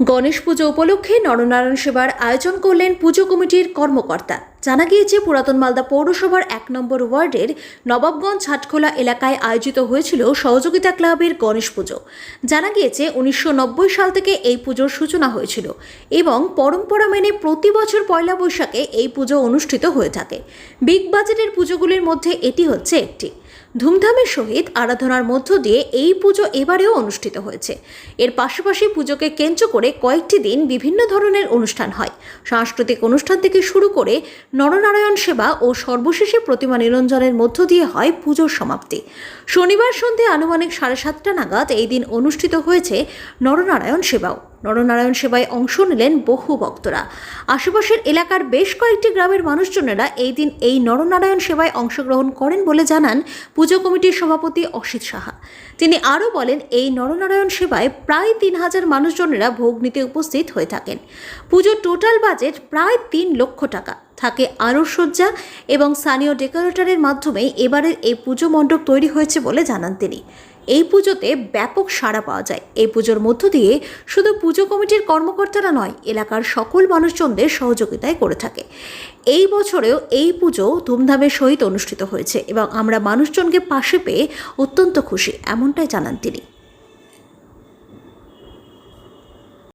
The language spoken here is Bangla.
গণেশ পুজো উপলক্ষে নরনারায়ণ সেবার আয়োজন করলেন পুজো কমিটির কর্মকর্তা। জানা গিয়েছে, পুরাতন মালদা পৌরসভার এক নম্বর ওয়ার্ডের নবাবগঞ্জ ছাটখোলা এলাকায় আয়োজিত হয়েছিল সহযোগিতা ক্লাবের গণেশ পুজো। জানা গিয়েছে, উনিশশো নব্বই সাল থেকে এই পুজোর সূচনা হয়েছিল এবং পরম্পরা মেনে প্রতি বছর পয়লা বৈশাখে এই পুজো অনুষ্ঠিত হয়ে থাকে। বিগ বাজেটের পুজোগুলির মধ্যে এটি হচ্ছে একটি। ধুমধামের সহিত আরাধনার মধ্য দিয়ে এই পুজো এবারেও অনুষ্ঠিত হয়েছে। এর পাশাপাশি পুজোকে কেন্দ্র করে কয়েকটি দিন বিভিন্ন ধরনের অনুষ্ঠান হয়। সাংস্কৃতিক অনুষ্ঠান থেকে শুরু করে নরনারায়ণ সেবা ও সর্বশেষে প্রতিমা নিরঞ্জনের মধ্য দিয়ে হয় পুজোর সমাপ্তি। শনিবার সন্ধে আনুমানিক সাড়ে সাতটা নাগাদ এই দিন অনুষ্ঠিত হয়েছে নরনারায়ণ সেবাও। নরনারায়ণ সেবায় অংশ নিলেন বহু ভক্তরা। আশেপাশের এলাকার বেশ কয়েকটি গ্রামের মানুষজনেরা এই দিন এই নরনারায়ণ সেবায় অংশগ্রহণ করেন বলে জানান পুজো কমিটির সভাপতি অসিত সাহা। তিনি আরও বলেন, এই নরনারায়ণ সেবায় প্রায় তিন হাজার মানুষজনেরা ভোগ নিতে উপস্থিত হয়ে থাকেন। পুজোর টোটাল বাজেট প্রায় তিন লক্ষ টাকা। থাকে আলোকসজ্জা এবং স্থানীয় ডেকোরেটরের মাধ্যমে এবারের এই পুজো মণ্ডপ তৈরি হয়েছে বলে জানান তিনি। এই পুজোতে ব্যাপক সাড়া পাওয়া যায়। এই পুজোর মধ্য দিয়ে শুধু পুজো কমিটির কর্মকর্তারা নয়, এলাকার সকল মানুষজনদের সহযোগিতায় করে থাকে। এই বছরেও এই পুজো ধুমধামের সহিত অনুষ্ঠিত হয়েছে এবং আমরা মানুষজনকে পাশে পেয়ে অত্যন্ত খুশি, এমনটাই জানান তিনি।